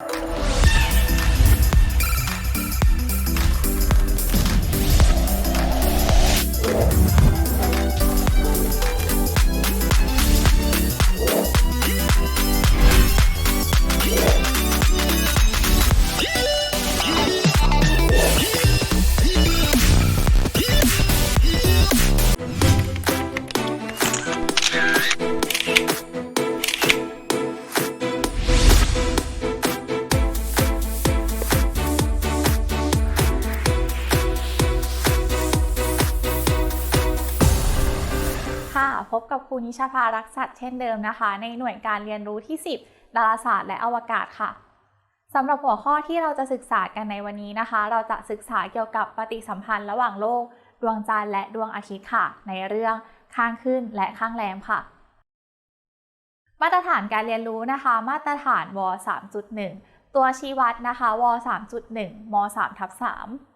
ค่ นิชาภารักษัตย์เช่นเดิมนะคะ ในหน่วยการเรียนรู้ที่ 10 ดาราศาสตร์และอวกาศค่ะสำหรับหัวข้อที่เราจะศึกษากันในวันนี้นะคะ เราจะศึกษาเกี่ยวกับปฏิสัมพันธ์ระหว่างโลก ดวงจันทร์และดวงอาทิตย์ค่ะ ในเรื่องข้างขึ้นและข้างแรมค่ะ มาตรฐานการเรียนรู้นะคะ มาตรฐานว 3.1 ตัวชี้วัดนะคะว 3.1 ม3ทับ3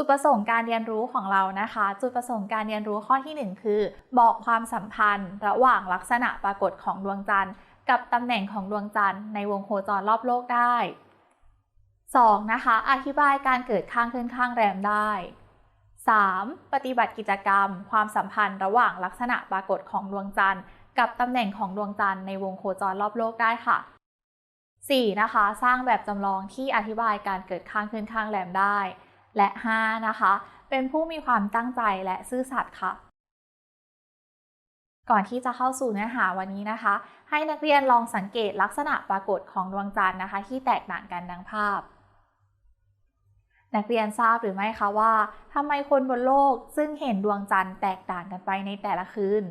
จุดประสงค์การเรียนรู้ของเรานะคะ จุดประสงค์การเรียนรู้ข้อที่ 1 คือ บอกความสัมพันธ์ ระหว่างลักษณะปรากฏของดวงจันทร์ กับตำแหน่งของดวงจันทร์ในวงโคจรรอบโลกได้ 2. นะคะ อธิบายการเกิดข้างขึ้นข้างแรมได้ 3. ปฏิบัติกิจกรรม ความสัมพันธ์ระหว่างลักษณะปรากฏของดวงจันทร์ กับตำแหน่งของดวงจันทร์ในวงโคจรรอบโลกได้ค่ะ 4. นะคะ สร้างแบบจำลองที่อธิบายการเกิดข้างขึ้นข้างแรมได้ และ 5 นะคะ เป็นผู้มีความตั้งใจและซื่อสัตย์ค่ะ ก่อนที่จะเข้าสู่เนื้อหาวันนี้นะคะ ให้นักเรียนลองสังเกตลักษณะปรากฏของดวงจันทร์นะคะ ที่แตกต่างกันดังภาพ นักเรียนทราบหรือไม่คะว่าทำไมคนบนโลกซึ่งเห็นดวงจันทร์แตกต่างกันไปในแต่ละคืน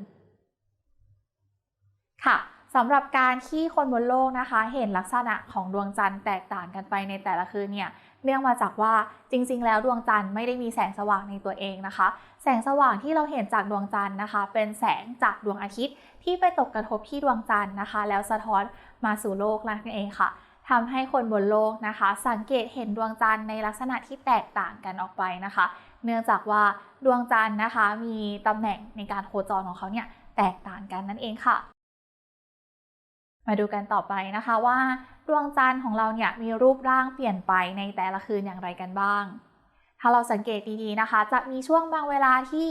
ค่ะสำหรับการที่คนบนโลกนะคะ เห็นลักษณะของดวงจันทร์แตกต่างกันไปในแต่ละคืนเนี่ยเนื่องมาจากว่าจริง ๆ แล้วดวงจันทร์ไม่ได้มีแสงสว่างในตัวเองนะคะ แสงสว่างที่เราเห็นจากดวงจันทร์นะคะ เป็นแสงจากดวงอาทิตย์ที่ไปตกกระทบที่ดวงจันทร์นะคะ แล้วสะท้อนมาสู่โลกนั่นเองค่ะทำให้คนบนโลกนะคะ สังเกตเห็นดวงจันทร์ในลักษณะที่แตกต่างกันออกไปนะคะ เนื่องจากว่าดวงจันทร์นะคะมีตำแหน่งในการโคจรของเขาเนี่ยแตกต่างกันนั่นเองค่ะ มาดูกันต่อไปนะคะว่าดวงจันทร์ของเราเนี่ยมีรูปร่างเปลี่ยนไปในแต่ละคืนอย่างไรกันบ้าง ถ้าเราสังเกตดีๆนะคะ จะมีช่วงบางเวลาที่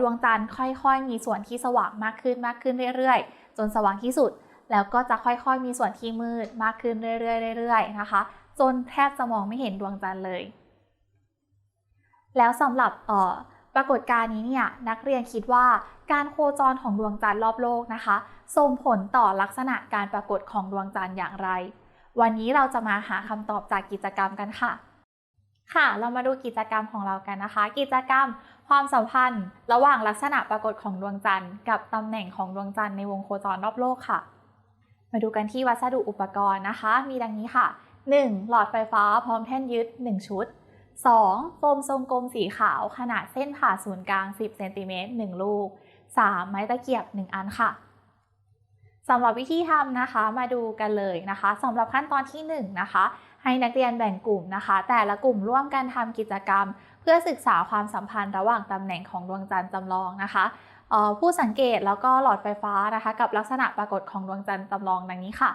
ดวงจันทร์ค่อยๆ มีส่วนที่สว่างมากขึ้นมากขึ้นเรื่อยๆ จนสว่างที่สุด แล้วก็จะค่อยๆ มีส่วนที่มืดมากขึ้นเรื่อยๆเรื่อยๆนะคะ จนแทบจะมองไม่เห็นดวงจันทร์เลย แล้วสำหรับ ปรากฏการณ์นี้เนี่ยนักเรียนคิดว่าการโคจรของดวงจันทร์รอบโลกนะคะส่งผลต่อลักษณะการปรากฏของดวงจันทร์อย่างไร วันนี้เราจะมาหาคำตอบจากกิจกรรมกันค่ะ ค่ะ เรามาดูกิจกรรมของเรากันนะคะ กิจกรรมความสัมพันธ์ ระหว่างลักษณะปรากฏของดวงจันทร์กับตำแหน่งของดวงจันทร์ในวงโคจรรอบโลกค่ะ มาดูกันที่วัสดุอุปกรณ์นะคะ มีดังนี้ค่ะ 1. หลอดไฟฟ้าพร้อมแท่นยึด 1 ชุด 2. โฟมทรงกลมสีขาวขนาดเส้นผ่าศูนย์กลาง 10 เซนติเมตร1ลูก 3. ไม้ตะเกียบ 1 อันค่ะสำหรับวิธีทำนะคะมาดูกันเลยนะคะสำหรับขั้นตอนที่1นนะคะ ให้นักเรียนแบ่งกลุ่มนะคะ แต่ละกลุ่มร่วมกันทำกิจกรรม เพื่อศึกษาความสัมพันธ์ระหว่างตำแหน่งของดวงจันทร์จำลองนะคะผู้สังเกตแล้วก็หลอดไฟฟ้านะคะ กับลักษณะปรากฏของดวงจันทร์จำลองดังนี้ค่ะ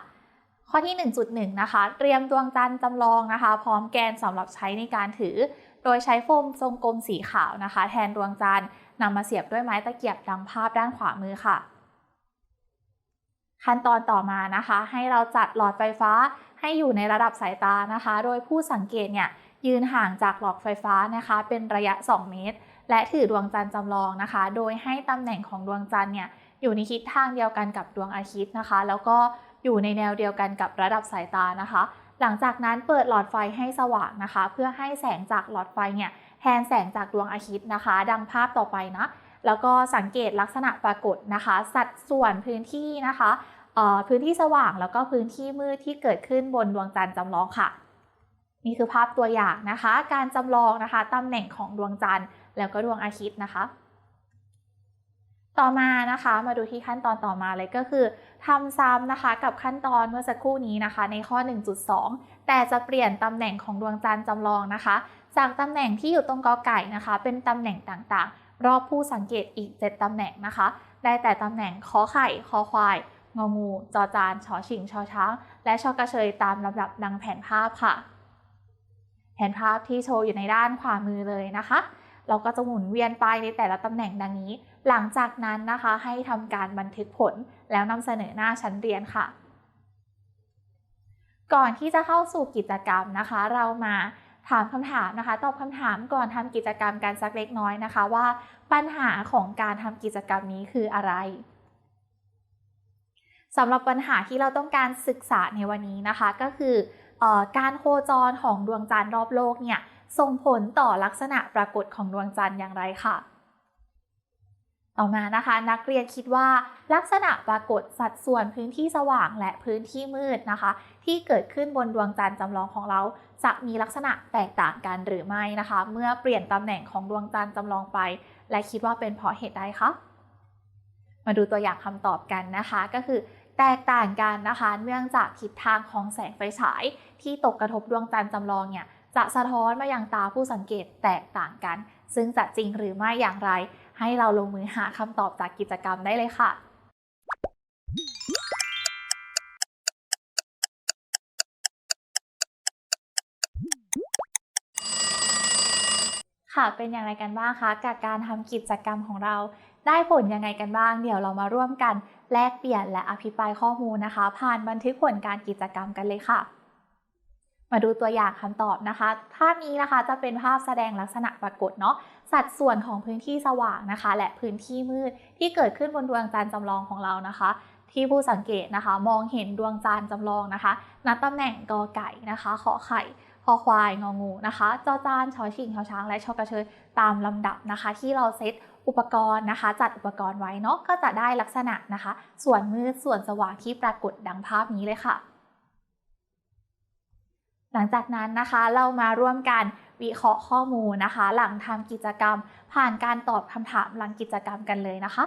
ข้อที่ 1.1 นะคะ เตรียมดวงจันทร์จำลองนะคะ พร้อมแกนสำหรับใช้ในการถือ โดยใช้โฟมทรงกลมสีขาวนะคะ แทนดวงจันทร์นำมาเสียบด้วยไม้ตะเกียบดังภาพด้านขวามือค่ะ ขั้นตอนต่อมานะคะ ให้เราจัดหลอดไฟฟ้าให้อยู่ในระดับสายตานะคะ โดยผู้สังเกตเนี่ยยืนห่างจากหลอดไฟฟ้านะคะ เป็นระยะ 2 เมตร และถือดวงจันทร์จำลองนะคะ โดยให้ตำแหน่งของดวงจันทร์เนี่ยอยู่ในทิศทางเดียวกันกับดวงอาทิตย์นะคะ แล้วก็ อยู่ในแนวเดียวกันกับระดับสายตานะคะ หลังจากนั้นเปิดหลอดไฟให้สว่างนะคะ เพื่อให้แสงจากหลอดไฟเนี่ยแทนแสงจากดวงอาทิตย์นะคะ ดังภาพต่อไปนะ แล้วก็สังเกตลักษณะปรากฏนะคะ สัดส่วนพื้นที่นะคะพื้นที่สว่างแล้วก็พื้นที่มืดที่เกิดขึ้นบนดวงจันทร์จำลองค่ะ นี่คือภาพตัวอย่างนะคะ การจำลองนะคะตำแหน่งของดวงจันทร์แล้วก็ดวงอาทิตย์นะคะ ต่อมานะคะมาดูที่ขั้นตอนต่อมาเลยก็คือทำซ้ำนะคะกับขั้นตอนเมื่อสักครู่นี้นะคะ ในข้อ 1.2 แต่จะเปลี่ยนตำแหน่งของดวงจันทร์จำลองนะคะ จากตำแหน่งที่อยู่ตรงกอไก่นะคะ เป็นตำแหน่งต่างๆ รอบผู้สังเกตอีก 7ตำแหน่งนะคะ ได้แต่ตำแหน่งขอไข่คอควาย งองู จอจานชอชิงชอช้าง และชอกระเชยตามลำดับดังแผนภาพค่ะ แผนภาพที่โชว์อยู่ในด้านขวามือเลยนะคะ เราก็จะหมุนเวียนไปในแต่ละตำแหน่งดังนี้ หลังจากนั้นนะคะให้ทำการบันทึกผลแล้วนำเสนอหน้าชั้นเรียนค่ะ ก่อนที่จะเข้าสู่กิจกรรมนะคะ เรามาถามคำถามนะคะ ตอบคำถามก่อนทำกิจกรรมกันสักเล็กน้อยนะคะ ว่าปัญหาของการทำกิจกรรมนี้คืออะไรสำหรับปัญหาที่เราต้องการศึกษาในวันนี้นะคะ ก็คืออการโคจรของดวงจันทร์รอบโลกเนี่ย ส่งผลต่อลักษณะปรากฏของดวงจันทร์อย่างไรค่ะ ต่อมานะคะนักเรียนคิดว่า ลักษณะปรากฏสัดส่วนพื้นที่สว่างและพื้นที่มืดนะคะ ที่เกิดขึ้นบนดวงจันทร์จำลองของเรา จะมีลักษณะแตกต่างกันหรือไม่นะคะ เมื่อเปลี่ยนตำแหน่งของดวงจันทร์จำลองไป และคิดว่าเป็นเพราะเหตุใดคะมาดูตัวอย่างคำตอบกันนะคะก็คือแตกต่างกันนะคะ เนื่องจากทิศทางของแสงไฟฉาย ที่ตกกระทบดวงจันทร์จำลองเนี่ย จะสะท้อนมาอยังตาผู้สังเกตแตกต่างกัน ซึ่งจะจริงหรือไม่อย่างไร ให้เราลงมือหาคำตอบจากกิจกรรมได้เลยค่ะค่ะ เป็นอย่างไรกันบ้างคะกับการทำกิจกรรมของเรา ได้ผลยังไงกันบ้าง เดี๋ยวเรามาร่วมกัน แลกเปลี่ยนและอภิปรายข้อมูลนะคะ ผ่านบันทึกผลการกิจกรรมกันเลยค่ะ มาดูตัวอย่างคำตอบนะคะ ภาพนี้นะคะจะเป็นภาพแสดงลักษณะปรากฏเนาะ สัดส่วนของพื้นที่สว่างนะคะ และพื้นที่มืดที่เกิดขึ้นบนดวงจันทร์จำลองของเรานะคะ ที่ผู้สังเกตนะคะ มองเห็นดวงจันทร์จำลองนะคะณตำแหน่งกอไก่นะคะขอไข่คอควายงองูนะคะจอจานชอชิงชอช้าง และชอกระเชยตามลำดับนะคะ ที่เราเซตอุปกรณ์นะคะ จัดอุปกรณ์ไว้เนาะก็จะได้ลักษณะนะคะ ส่วนมืดส่วนสว่างที่ปรากฏดังภาพนี้เลยค่ะ หลังจากนั้นนะคะเรามาร่วมกันวิเคราะห์ข้อมูลนะคะ หลังทำกิจกรรม ผ่านการตอบคำถามหลังกิจกรรมกันเลยนะคะ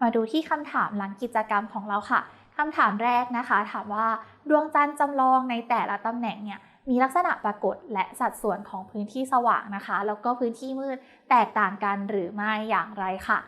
มาดูที่คำถามหลังกิจกรรมของเราค่ะคำถามแรกนะคะ ถามว่าดวงจันทร์จำลองในแต่ละตำแหน่งเนี่ยมีลักษณะปรากฏและสัดส่วนของพื้นที่สว่างนะคะ แล้วก็พื้นที่มืดแตกต่างกันหรือไม่อย่างไรค่ะ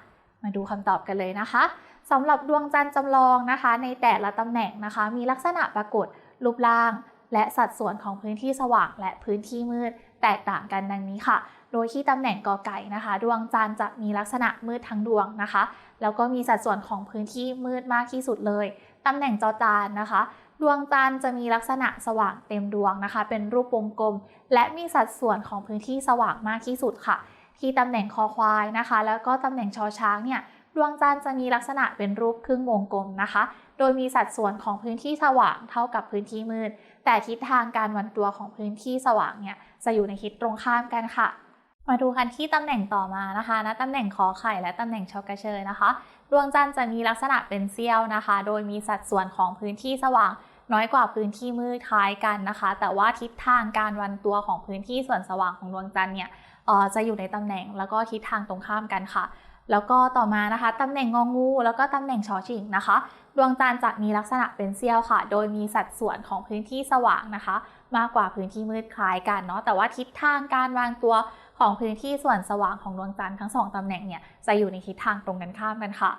มาดูคำตอบกันเลยนะคะสำหรับดวงจันทร์จำลองนะคะ ในแต่ละตำแหน่งนะคะ มีลักษณะปรากฏรูปร่าง และสัดส่วนของพื้นที่สว่างและพื้นที่มืดแตกต่างกันดังนี้ค่ะ โดยที่ตำแหน่งกอไก่นะคะ ดวงจันทร์จะมีลักษณะมืดทั้งดวงนะคะ แล้วก็มีสัดส่วนของพื้นที่มืดมากที่สุดเลย ตำแหน่งจอจานนะคะ ดวงจันทร์จะมีลักษณะสว่างเต็มดวงนะคะ เป็นรูปวงกลม และมีสัดส่วนของพื้นที่สว่างมากที่สุดค่ะ ที่ตำแหน่งคอควายนะคะ แล้วก็ตำแหน่งชอช้างเนี่ย ดวงจันทร์จะมีลักษณะเป็นรูปครึ่งวงกลมนะคะ โดยมีสัดส่วนของพื้นที่สว่างเท่ากับพื้นที่มืด แต่ทิศทางการวันตัวของพื้นที่สว่างเนี่ยจะอยู่ในทิศตรงข้ามกันค่ะ มาดูกันที่ตำแหน่งต่อมานะคะนะตำแหน่งคอไข่และตำแหน่งชอกระเชยนะคะ ดวงจันทร์จะมีลักษณะเป็นเสี้ยวนะคะ โดยมีสัดส่วนของพื้นที่สว่างน้อยกว่าพื้นที่มืดคล้ายกันนะคะ แต่ว่าทิศทางการวันตัวของพื้นที่ส่วนสว่างของดวงจันทร์เนี่ยจะอยู่ในตำแหน่งแล้วก็ทิศทางตรงข้ามกันค่ะ แล้วก็ต่อมานะคะตำแหน่งงองู แล้วก็ตำแหน่งชอชิงนะคะ ดวงจันทร์จะมีลักษณะเป็นเสี้ยวค่ะ โดยมีสัดส่วนของพื้นที่สว่างนะคะ มากกว่าพื้นที่มืดคล้ายกันเนาะแต่ว่าทิศทางการวางตัวของพื้นที่ส่วนสว่างของดวงจันทร์ทั้งสองตำแหน่งเนี่ยจะอยู่ในทิศทางตรงกันข้ามกันค่ะ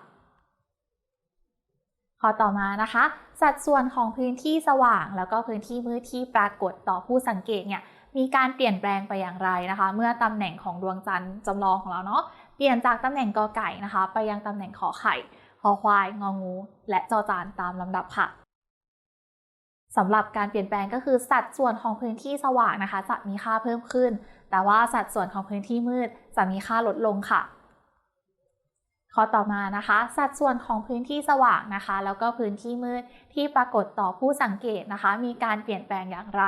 ข้อต่อมานะคะ สัดส่วนของพื้นที่สว่าง แล้วก็พื้นที่มืดที่ปรากฏต่อผู้สังเกตเนี่ยมีการเปลี่ยนแปลงไปอย่างไรนะคะ เมื่อตำแหน่งของดวงจันทร์จำลองของเราเนาะ เปลี่ยนจากตำแหน่งกอไก่นะคะ ไปยังตำแหน่งขอไข่คอควาย งองู และจอจานตามลำดับค่ะสำหรับการเปลี่ยนแปลงก็คือสัดส่วนของพื้นที่สว่างนะคะ จะมีค่าเพิ่มขึ้น แต่ว่าสัดส่วนของพื้นที่มืดจะมีค่าลดลงค่ะ ข้อต่อมานะคะ สัดส่วนของพื้นที่สว่างนะคะ แล้วก็พื้นที่มืดที่ปรากฏต่อผู้สังเกตนะคะ มีการเปลี่ยนแปลงอย่างไร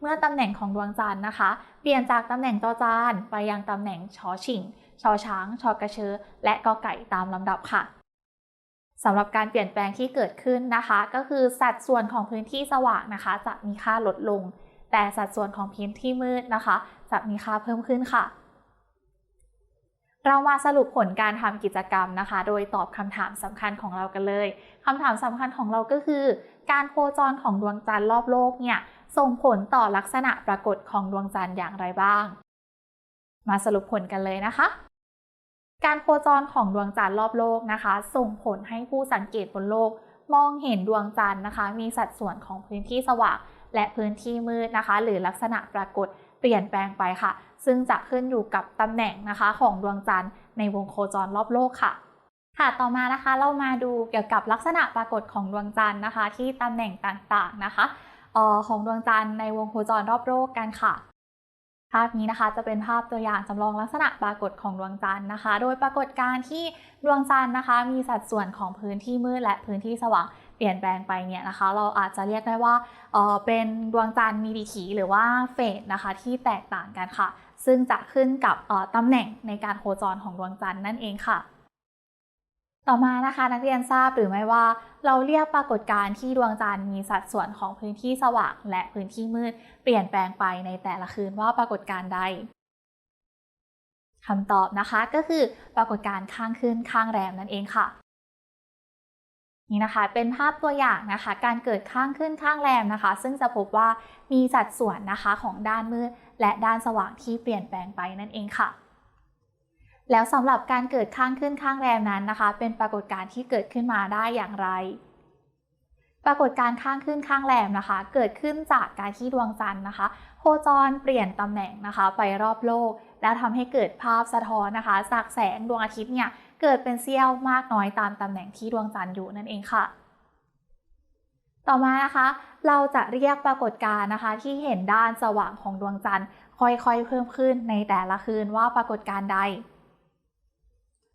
เมื่อตำแหน่งของดวงจันทร์นะคะ เปลี่ยนจากตำแหน่งจอจานไปยังตำแหน่งชอชิง ชอช้าง ชอกระเชอ และกอไก่ตามลำดับค่ะสำหรับการเปลี่ยนแปลงที่เกิดขึ้นนะคะ ก็คือสัดส่วนของพื้นที่สว่างนะคะ จะมีค่าลดลง แต่สัดส่วนของพื้นที่มืดนะคะ จะมีค่าเพิ่มขึ้นค่ะ เรามาสรุปผลการทำกิจกรรมนะคะ โดยตอบคำถามสำคัญของเรากันเลยคำถามสำคัญของเราก็คือ การโคจรของดวงจันทร์รอบโลกเนี่ยส่งผลต่อลักษณะปรากฏของดวงจันทร์อย่างไรบ้าง มาสรุปผลกันเลยนะคะ การโคจรของดวงจันทร์รอบโลกนะคะ ส่งผลให้ผู้สังเกตบนโลก มองเห็นดวงจันทร์นะคะ มีสัดส่วนของพื้นที่สว่างและพื้นที่มืดนะคะ หรือลักษณะปรากฏเปลี่ยนแปลงไปค่ะ ซึ่งจะขึ้นอยู่กับตำแหน่งนะคะของดวงจันทร์ในวงโคจรรอบโลกค่ะ ค่ะต่อมานะคะเรามาดูเกี่ยวกับลักษณะปรากฏของดวงจันทร์นะคะ ที่ตำแหน่งต่างๆนะคะออของดวงจันทร์ในวงโคจรรอบโลกกันค่ะ ภาพนี้นะคะจะเป็นภาพตัวอย่างจำลองลักษณะปรากฏของดวงจันทร์นะคะ โดยปรากฏการณ์ที่ดวงจันทร์นะคะ มีสัดส่วนของพื้นที่มืดและพื้นที่สว่างเปลี่ยนแปลงไปเนี่ยนะคะ เราอาจจะเรียกได้ว่าเออเป็นดวงจันทร์มีดีขีหรือว่าเฟสนะคะที่แตกต่างกันค่ะ ซึ่งจะขึ้นกับตำแหน่งในการโคจรของดวงจันทร์นั่นเองค่ะ ต่อมานะคะนักเรียนทราบหรือไม่ว่า เราเรียกปรากฏการณ์ที่ดวงจันทร์มีสัดส่วนของพื้นที่สว่างและพื้นที่มืด เปลี่ยนแปลงไปในแต่ละคืนว่าปรากฏการณ์ใดคำตอบนะคะก็คือปรากฏการณ์ข้างขึ้นข้างแรมนั่นเองค่ะนี่นะคะเป็นภาพตัวอย่างนะคะการเกิดข้างขึ้นข้างแรมนะคะ ซึ่งจะพบว่ามีสัดส่วนนะคะของด้านมืดและด้านสว่างที่เปลี่ยนแปลงไปนั่นเองค่ะ แล้วสำหรับการเกิดข้างขึ้นข้างแรมนั้นนะคะ เป็นปรากฏการณ์ที่เกิดขึ้นมาได้อย่างไร ปรากฏการณ์ข้างขึ้นข้างแรมนะคะ เกิดขึ้นจากการที่ดวงจันทร์นะคะ โคจรเปลี่ยนตำแหน่งนะคะ ไปรอบโลก แล้วทำให้เกิดภาพสะท้อนนะคะจากแสงดวงอาทิตย์เนี่ยเกิดเป็นเสี้ยวมากน้อยตามตำแหน่งที่ดวงจันทร์อยู่นั่นเองค่ะ ต่อมานะคะ เราจะเรียกปรากฏการณ์นะคะที่เห็นด้านสว่างของดวงจันทร์ค่อยๆเพิ่มขึ้นในแต่ละคืนว่าปรากฏการณ์ใด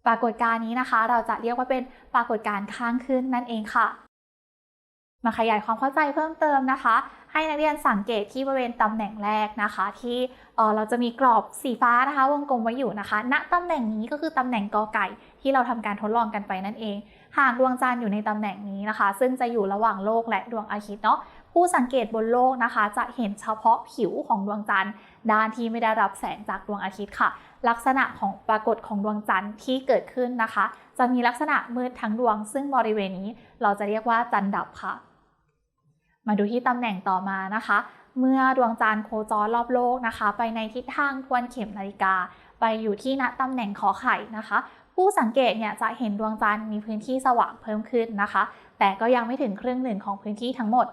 ปรากฏการณ์นี้นะคะ เราจะเรียกว่าเป็นปรากฏการณ์ข้างขึ้นนั่นเองค่ะ มาขยายความเข้าใจเพิ่มเติมนะคะ ให้นักเรียนสังเกตที่บริเวณตำแหน่งแรกนะคะ ที่เเราจะมีกรอบสีฟ้านะคะ วงกลมไว้อยู่นะคะ ณตำแหน่งนี้ก็คือตำแหน่งกอไก่ที่เราทำการทดลองกันไปนั่นเองหากดวงจันทร์อยู่ในตำแหน่งนี้นะคะ ซึ่งจะอยู่ระหว่างโลกและดวงอาทิตย์เนาะผู้สังเกตบนโลกนะคะ จะเห็นเฉพาะผิวของดวงจันทร์ ด้านที่ไม่ได้รับแสงจากดวงอาทิตย์ค่ะ ลักษณะของปรากฏของดวงจันทร์ที่เกิดขึ้นนะคะ จะมีลักษณะมืดทั้งดวง ซึ่งบริเวณนี้เราจะเรียกว่าจันทร์ดับค่ะ มาดูที่ตำแหน่งต่อมานะคะ เมื่อดวงจันทร์โคจรรอบโลกนะคะ ไปในทิศทางทวนเข็มนาฬิกา ไปอยู่ที่ณตำแหน่งขอไข่นะคะ ผู้สังเกตเนี่ยจะเห็นดวงจันทร์มีพื้นที่สว่างเพิ่มขึ้นนะคะ แต่ก็ยังไม่ถึงครึ่งหนึ่งของพื้นที่ทั้งหมด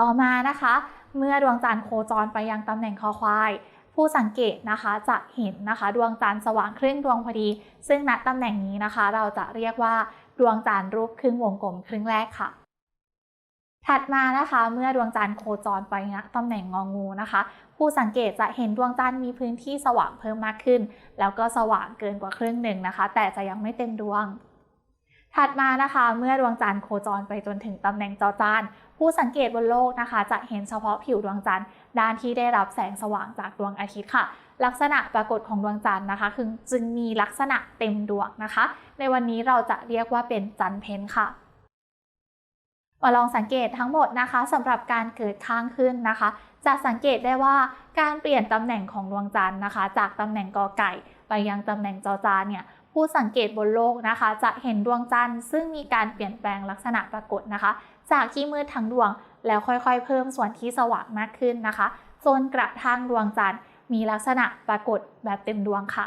ต่อมานะคะ เมื่อดวงจันทร์โคจรไปยังตำแหน่งคอควาย ผู้สังเกตนะคะจะเห็นนะคะดวงจันทร์สว่างครึ่งดวงพอดี ซึ่งณตำแหน่งนี้นะคะ เราจะเรียกว่าดวงจันทร์รูปครึ่งวงกลมครึ่งแรกค่ะ ถัดมานะคะ เมื่อดวงจันทร์โคจรไปณตำแหน่งงองูนะคะ ผู้สังเกตจะเห็นดวงจันทร์มีพื้นที่สว่างเพิ่มมากขึ้น แล้วก็สว่างเกินกว่าครึ่งหนึ่งนะคะ แต่จะยังไม่เต็มดวงถัดมานะคะ เมื่อดวงจันทร์โคจรไปจนถึงตำแหน่งจอจานผู้สังเกตบนโลกนะคะ จะเห็นเฉพาะผิวดวงจันทร์ด้านที่ได้รับแสงสว่างจากดวงอาทิตย์ค่ะ ลักษณะปรากฏของดวงจันทร์นะคะ คือจึงมีลักษณะเต็มดวงนะคะ ในวันนี้เราจะเรียกว่าเป็นจันทร์เพนค่ะมาลองสังเกตทั้งหมดนะคะสำหรับการเกิดข้างขึ้นนะคะ จะสังเกตได้ว่าการเปลี่ยนตำแหน่งของดวงจันทร์นะคะ จากตำแหน่งกอไก่ ไปยังตำแหน่งจอจานเนี่ยผู้สังเกตบนโลกนะคะ จะเห็นดวงจันทร์ซึ่งมีการเปลี่ยนแปลงลักษณะปรากฏนะคะ จากที่มืดทั้งดวง แล้วค่อยๆ เพิ่มส่วนที่สว่างมากขึ้นนะคะจนกระทั่งดวงจันทร์มีลักษณะปรากฏแบบเต็มดวงค่ะ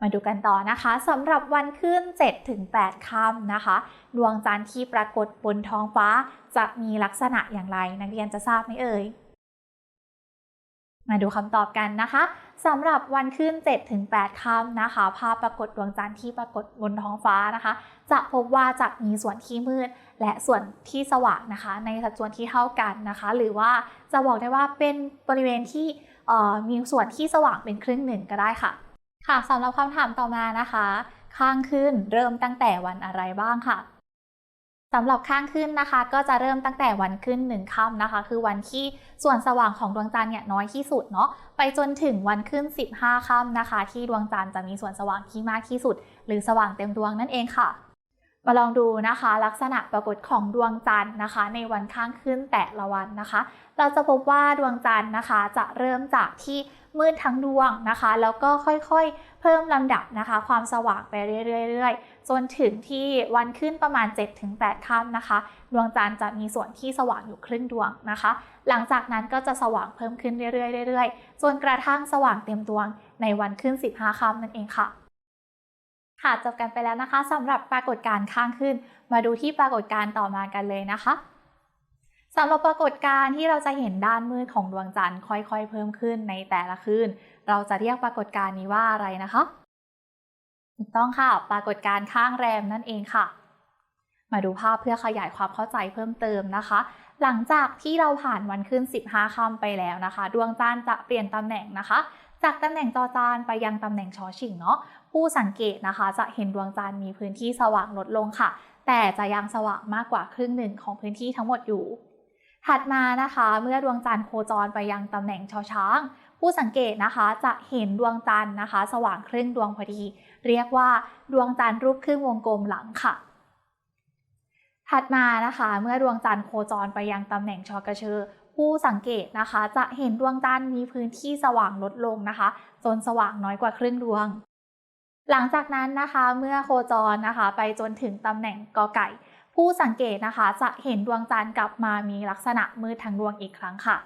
มาดูกันต่อนะคะสำหรับวันขึ้น 7-8ค่ำนะคะ ดวงจันทร์ที่ปรากฏบนท้องฟ้าจะมีลักษณะอย่างไร นักเรียนจะทราบไหมเอ่ย มาดูคำตอบกันนะคะสำหรับวันขึ้น 7-8ค่ำนะคะ ภาพปรากฏดวงจันทร์ที่ปรากฏบนท้องฟ้านะคะ จะพบว่าจะมีส่วนที่มืด และส่วนที่สว่างนะคะ ในสัดส่วนที่เท่ากันนะคะ หรือว่าจะบอกได้ว่าเป็นบริเวณที่มีส่วนที่สว่างเป็นครึ่งหนึ่งก็ได้ค่ะ ค่ะสำหรับคำถามต่อมานะคะ ข้างขึ้นเริ่มตั้งแต่วันอะไรบ้างค่ะ สำหรับข้างขึ้นนะคะ ก็จะเริ่มตั้งแต่วันขึ้นหนึ่งค่ำนะคะ คือวันที่ส่วนสว่างของดวงจันทร์เนี่ยน้อยที่สุดเนาะไปจนถึงวันขึ้น 15ค่ำนะคะ ที่ดวงจันทร์จะมีส่วนสว่างที่มากที่สุด หรือสว่างเต็มดวงนั่นเองค่ะ มาลองดูนะคะ ลักษณะปรากฏของดวงจันทร์นะคะ ในวันข้างขึ้นแต่ละวันนะคะ เราจะพบว่าดวงจันทร์นะคะ จะเริ่มจากที่มืดทั้งดวงนะคะ แล้วก็ค่อยๆ เพิ่มลำดับนะคะ ความสว่างไปเรื่อยๆ จนถึงที่วันขึ้นประมาณ 7-8ค่ำนะคะ ดวงจันทร์จะมีส่วนที่สว่างอยู่ครึ่งดวงนะคะ หลังจากนั้นก็จะสว่างเพิ่มขึ้นเรื่อยๆเรื่อยๆจนกระทั่งสว่างเต็มดวงในวันขึ้น 15ค่ำนั่นเองค่ะ ค่ะจบกันไปแล้วนะคะสำหรับปรากฏการณ์ข้างขึ้น มาดูที่ปรากฏการณ์ต่อมากันเลยนะคะสำหรับปรากฏการณ์ที่เราจะเห็นด้านมืดของดวงจันทร์ค่อยๆ เพิ่มขึ้นในแต่ละคืน เราจะเรียกปรากฏการณ์นี้ว่าอะไรนะคะถูกต้องค่ะ ปรากฏการณ์ข้างแรมนั่นเองค่ะ มาดูภาพเพื่อขยายความเข้าใจเพิ่มเติมนะคะ หลังจากที่เราผ่านวันขึ้น 15ค่ำไปแล้วนะคะ ดวงจันทร์จะเปลี่ยนตำแหน่งนะคะ จากตำแหน่งจอจานไปยังตำแหน่งชอชิงเนาะ ผู้สังเกตนะคะ จะเห็นดวงจันทร์มีพื้นที่สว่างลดลงค่ะ แต่จะยังสว่างมากกว่าครึ่งหนึ่งของพื้นที่ทั้งหมดอยู่ ถัดมานะคะ เมื่อดวงจันทร์โคจรไปยังตำแหน่งชอช้าง ผู้สังเกตนะคะจะเห็นดวงจันทร์นะคะ สว่างครึ่งดวงพอดี เรียกว่าดวงจันทร์รูปครึ่งวงกลมหลังค่ะถัดมานะคะ เมื่อดวงจันทร์โคจรไปยังตำแหน่งชอกระเชอ ผู้สังเกตนะคะ จะเห็นดวงจันทร์มีพื้นที่สว่างลดลงนะคะจนสว่างน้อยกว่าครึ่งดวง หลังจากนั้นนะคะเมื่อโคจรนะคะ ไปจนถึงตำแหน่งกอไก่ ผู้สังเกตนะคะ จะเห็นดวงจันทร์กลับมามีลักษณะมืดทั้งดวงอีกครั้งค่ะ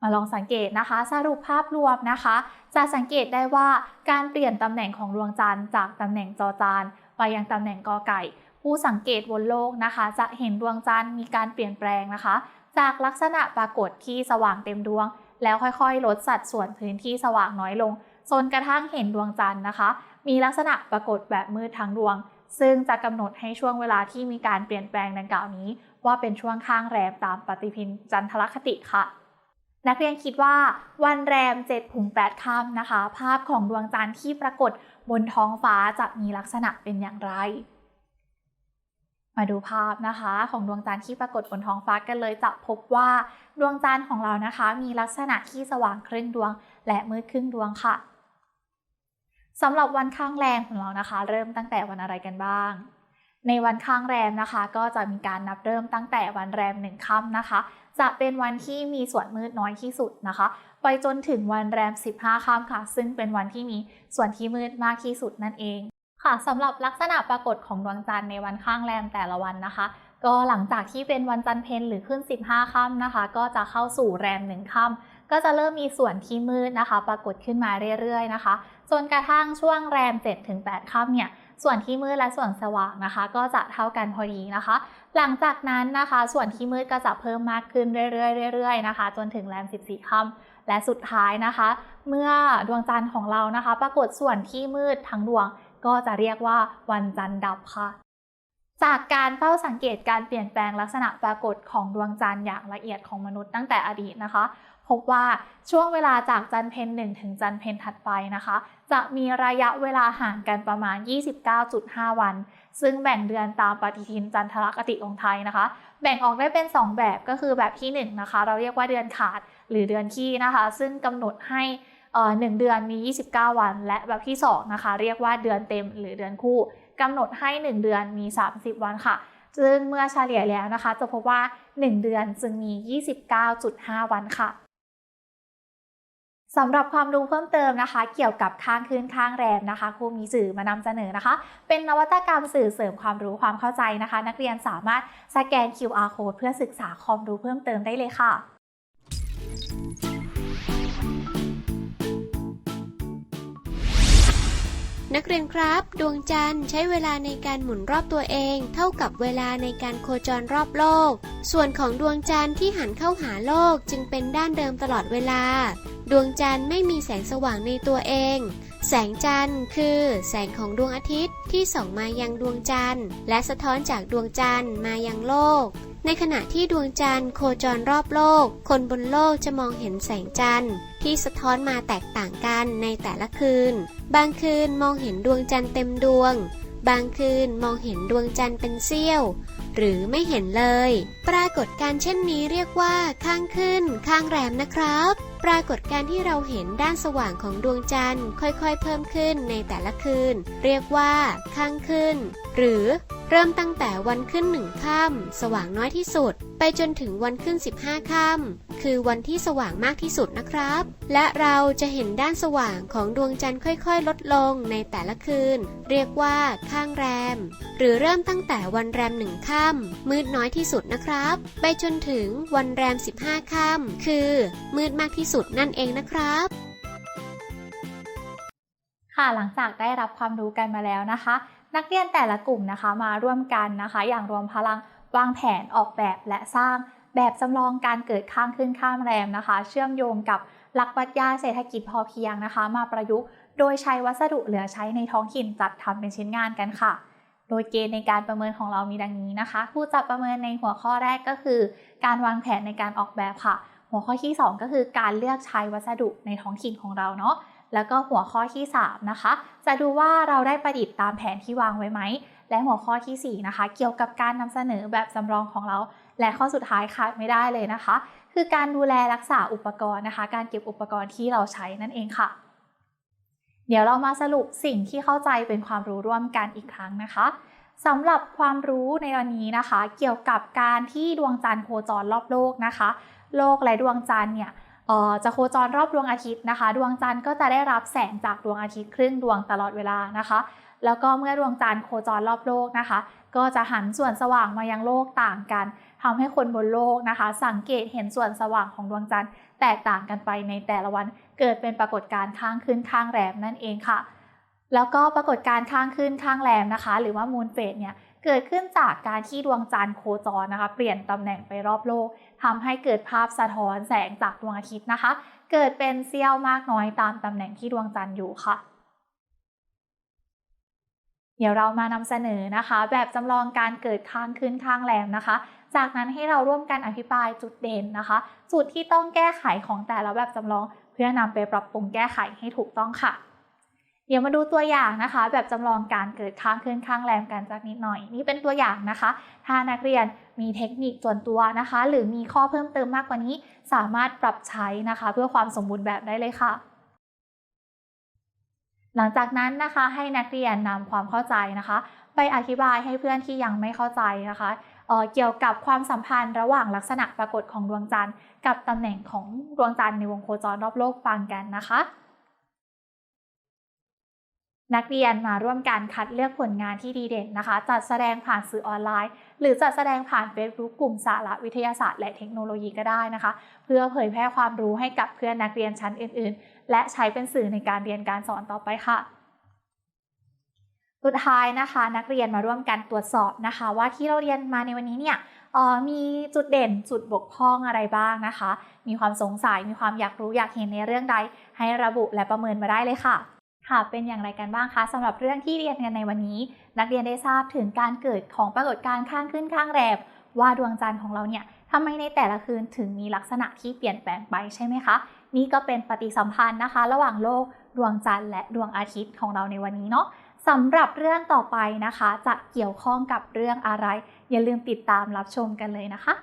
มาลองสังเกตนะคะ สรุปภาพรวมนะคะ จะสังเกตได้ว่าการเปลี่ยนตำแหน่งของดวงจันทร์จากตำแหน่งจอจานไปยังตำแหน่งกอไก่ ผู้สังเกตบนโลกนะคะ จะเห็นดวงจันทร์มีการเปลี่ยนแปลงนะคะ จากลักษณะปรากฏที่สว่างเต็มดวง แล้วค่อยๆ ลดสัดส่วนพื้นที่สว่างน้อยลง จนกระทั่งเห็นดวงจันทร์นะคะ มีลักษณะปรากฏแบบมืดทั้งดวง ซึ่งจะกำหนดให้ช่วงเวลาที่มีการเปลี่ยนแปลงดังกล่าวนี้ ว่าเป็นช่วงข้างแรมตามปฏิทินจันทรคติค่ะ นักเรียนคิดว่าวันแรม7ถึง8ค่ำนะคะ ภาพของดวงจันทร์ที่ปรากฏบนท้องฟ้าจะมีลักษณะเป็นอย่างไร มาดูภาพนะคะของดวงจันทร์ที่ปรากฏบนท้องฟ้ากันเลยจะพบว่าดวงจันทร์ของเรานะคะ มีลักษณะที่สว่างครึ่งดวง และมืดครึ่งดวงค่ะ สำหรับวันข้างแรมของเรานะคะ เริ่มตั้งแต่วันอะไรกันบ้าง ในวันข้างแรมนะคะ ก็จะมีการนับเริ่มตั้งแต่วันแรมหนึ่งค่ำนะคะ จะเป็นวันที่มีส่วนมืดน้อยที่สุดนะคะ ไปจนถึงวันแรม 15 ค่ำค่ะ ซึ่งเป็นวันที่มีส่วนที่มืดมากที่สุดนั่นเอง ค่ะสำหรับลักษณะปรากฏของดวงจันทร์ในวันข้างแรมแต่ละวันนะคะ ก็หลังจากที่เป็นวันจันทร์เพนหรือขึ้น 15 ค่ำนะคะ ก็จะเข้าสู่แรมหนึ่งค่ำ ก็จะเริ่มมีส่วนที่มืดนะคะ ปรากฏขึ้นมาเรื่อยๆนะคะ จนกระทั่งช่วงแรม7ถึง8ค่ำเนี่ยส่วนที่มืดและส่วนสว่างนะคะ ก็จะเท่ากันพอดีนะคะ หลังจากนั้นนะคะ ส่วนที่มืดก็จะเพิ่มมากขึ้นเรื่อยๆเรื่อยๆนะคะ จนถึงแรม 14ค่ำและสุดท้ายนะคะ เมื่อดวงจันทร์ของเรานะคะ ปรากฏส่วนที่มืดทั้งดวง ก็จะเรียกว่าวันจันทร์ดับค่ะ จากการเฝ้าสังเกตการเปลี่ยนแปลงลักษณะปรากฏของดวงจันทร์อย่างละเอียดของมนุษย์ตั้งแต่อดีตนะคะ พบว่าช่วงเวลาจากจันเพนหนึ่งถึงจันเพนถัดไปนะคะ จะมีระยะเวลาห่างกันประมาณ 29.5 วัน ซึ่งแบ่งเดือนตามปฏิทินจันทรคติของไทยนะคะ แบ่งออกได้เป็น 2 แบบก็คือแบบที่1นะคะเราเรียกว่าเดือนขาดหรือเดือนขี้นะคะ ซึ่งกำหนดให้หนึ่งเดือนมี 29 วัน และแบบที่2นะคะเรียกว่าเดือนเต็มหรือเดือนคู่กำหนดให้ 1 เดือนมี 30 วันค่ะ ซึ่งเมื่อเฉลี่ยแล้วนะคะ จะพบว่า 1 เดือนจึงมี 29.5 วันค่ะ สำหรับความรู้เพิ่มเติมนะคะ เกี่ยวกับข้างคืนข้างแรมนะคะครูมีสื่อมานำเสนอนะคะ เป็นนวัตกรรมสื่อเสริมความรู้ความเข้าใจนะคะ นักเรียนสามารถสแกน QR code เพื่อศึกษาความรู้เพิ่มเติมได้เลยค่ะนักเรียนครับ ดวงจันทร์ใช้เวลาในการหมุนรอบตัวเอง เท่ากับเวลาในการโคจรรอบโลก ส่วนของดวงจันทร์ที่หันเข้าหาโลกจึงเป็นด้านเดิมตลอดเวลา ดวงจันทร์ไม่มีแสงสว่างในตัวเอง แสงจันทร์คือ แสงของดวงอาทิตย์ที่ส่องมายังดวงจันทร์ และสะท้อนจากดวงจันทร์มายังโลก ในขณะที่ดวงจันทร์โคจรรอบโลก คนบนโลกจะมองเห็นแสงจันทร์ที่สะท้อนมาแตกต่างกันในแต่ละคืน บางคืนมองเห็นดวงจันทร์เต็มดวง บางคืนมองเห็นดวงจันทร์เป็นเสี้ยวหรือไม่เห็นเลย ปรากฏการณ์เช่นนี้เรียกว่า ข้างขึ้น ข้างแรมนะครับ ปรากฏการที่เราเห็นด้านสว่างของดวงจันทร์ ค่อยๆ เพิ่มขึ้นในแต่ละคืน เรียกว่าข้างขึ้น หรือเริ่มตั้งแต่วันขึ้นหนึ่งค่ำสว่างน้อยที่สุด ไปจนถึงวันขึ้น 15ค่ำคือวันที่สว่างมากที่สุดนะครับ และเราจะเห็นด้านสว่างของดวงจันทร์ค่อยๆ ลดลงในแต่ละคืน เรียกว่าข้างแรม หรือเริ่มตั้งแต่วันแรมหนึ่งค่ำมืดน้อยที่สุดนะครับ ไปจนถึงวันแรม 15ค่ำคือ มืดมากที่สุดนั่นเองนะครับค่ะหลังจากได้รับความรู้กันมาแล้วนะคะ นักเรียนแต่ละกลุ่มนะคะมาร่วมกันนะคะ อย่างรวมพลังวางแผนออกแบบและสร้างแบบจำลองการเกิดข้างขึ้นข้ามแรมนะคะ เชื่อมโยงกับหลักปรัชญาเศรษฐกิจพอเพียงนะคะ มาประยุกต์โดยใช้วัสดุเหลือใช้ในท้องถิ่นจัดทำเป็นชิ้นงานกันค่ะ โดยเกณฑ์ในการประเมินของเรามีดังนี้นะคะผู้จัดประเมินในหัวข้อแรกก็คือ การวางแผนในการออกแบบค่ะ หัวข้อที่ 2 ก็คือการเลือกใช้วัสดุในท้องถิ่นของเราเนาะ แล้วก็หัวข้อที่ 3 นะคะ จะดูว่าเราได้ประดิษฐ์ตามแผนที่วางไว้ไหม และหัวข้อทีสี่4 นะคะ เกี่ยวกับการนำเสนอแบบจำลองของเรา และข้อสุดท้ายขาดไม่ได้เลยนะคะ คือการดูแลรักษาอุปกรณ์นะคะ การเก็บอุปกรณ์ที่เราใช้นั่นเองค่ะ เดี๋ยวเรามาสรุปสิ่งที่เข้าใจเป็นความรู้ร่วมกันอีกครั้งนะคะสำหรับความรู้ในวันนี้นะคะ เกี่ยวกับการที่ดวงจันทร์โคจรรอบโลกนะคะ โลกและดวงจันทร์เนี่ย จะโคจรรอบดวงอาทิตย์นะคะ ดวงจันทร์ก็จะได้รับแสงจากดวงอาทิตย์ครึ่งดวงตลอดเวลานะคะ แล้วก็เมื่อดวงจันทร์โคจรรอบโลกนะคะ ก็จะหันส่วนสว่างมายังโลกต่างกันทำให้คนบนโลกนะคะ สังเกตเห็นส่วนสว่างของดวงจันทร์แตกต่างกันไปในแต่ละวันเกิดเป็นปรากฏการณ์ข้างขึ้นข้างแรมนั่นเองค่ะ แล้วก็ปรากฏการณ์ข้างขึ้นข้างแรมนะคะ หรือว่ามูนเฟสเนี่ย เกิดขึ้นจากการที่ดวงจันทร์โคจรนะคะ เปลี่ยนตำแหน่งไปรอบโลกทำให้เกิดภาพสะท้อนแสงจากดวงอาทิตย์นะคะ เกิดเป็นเสี้ยวมากน้อยตามตำแหน่งที่ดวงจันทร์อยู่ค่ะ เดี๋ยวเรามานำเสนอนะคะ แบบจำลองการเกิดข้างขึ้นข้างแรมนะคะ จากนั้นให้เราร่วมกันอภิปรายจุดเด่นนะคะ จุดที่ต้องแก้ไขของแต่ละแบบจำลอง เพื่อนำไปปรับปรุงแก้ไขให้ถูกต้องค่ะ เดี๋ยวมาดูตัวอย่างนะคะ แบบจำลองการเกิดข้างขึ้นข้างแรมกันจากนิดหน่อย นี่เป็นตัวอย่างนะคะ ถ้านักเรียนมีเทคนิคส่วนตัวนะคะ หรือมีข้อเพิ่มเติมมากกว่านี้ สามารถปรับใช้นะคะ เพื่อความสมบูรณ์แบบได้เลยค่ะ หลังจากนั้นนะคะให้นักเรียนนำความเข้าใจนะคะ ไปอธิบายให้เพื่อนที่ยังไม่เข้าใจนะคะเออเกี่ยวกับความสัมพันธ์ระหว่างลักษณะปรากฏของดวงจันทร์ กับตำแหน่งของดวงจันทร์ในวงโคจรรอบโลกฟังกันนะคะ นักเรียนมาร่วมกันคัดเลือกผลงานที่ดีเด่นนะคะ จัดแสดงผ่านสื่อออนไลน์ หรือจัดแสดงผ่าน Facebook กลุ่มสาระวิทยาศาสตร์และเทคโนโลยีก็ได้นะคะ เพื่อเผยแพร่ความรู้ให้กับเพื่อนนักเรียนชั้นอื่น ๆ และใช้เป็นสื่อในการเรียนการสอนต่อไปค่ะสุดท้ายนะคะนักเรียนมาร่วมกันตรวจสอบนะคะ ว่าที่เราเรียนมาในวันนี้เนี่ยออมีจุดเด่นจุดบกพร่องอะไรบ้างนะคะ มีความสงสัยมีความอยากรู้อยากเห็นในเรื่องใด ให้ระบุและประเมินมาได้เลยค่ะ ค่ะ เป็นอย่างไรกันบ้างคะสำหรับเรื่องที่เรียนกันในวันนี้ นักเรียนได้ทราบถึงการเกิดของปรากฏการณ์ข้างขึ้นข้างแรมว่าดวงจันทร์ของเราเนี่ยทำไมในแต่ละคืนถึงมีลักษณะที่เปลี่ยนแปลงไปใช่ไหมคะ นี่ก็เป็นปฏิสัมพันธ์นะคะ ระหว่างโลกดวงจันทร์และดวงอาทิตย์ของเราในวันนี้เนาะสำหรับเรื่องต่อไปนะคะ จะเกี่ยวข้องกับเรื่องอะไร อย่าลืมติดตามรับชมกันเลยนะคะ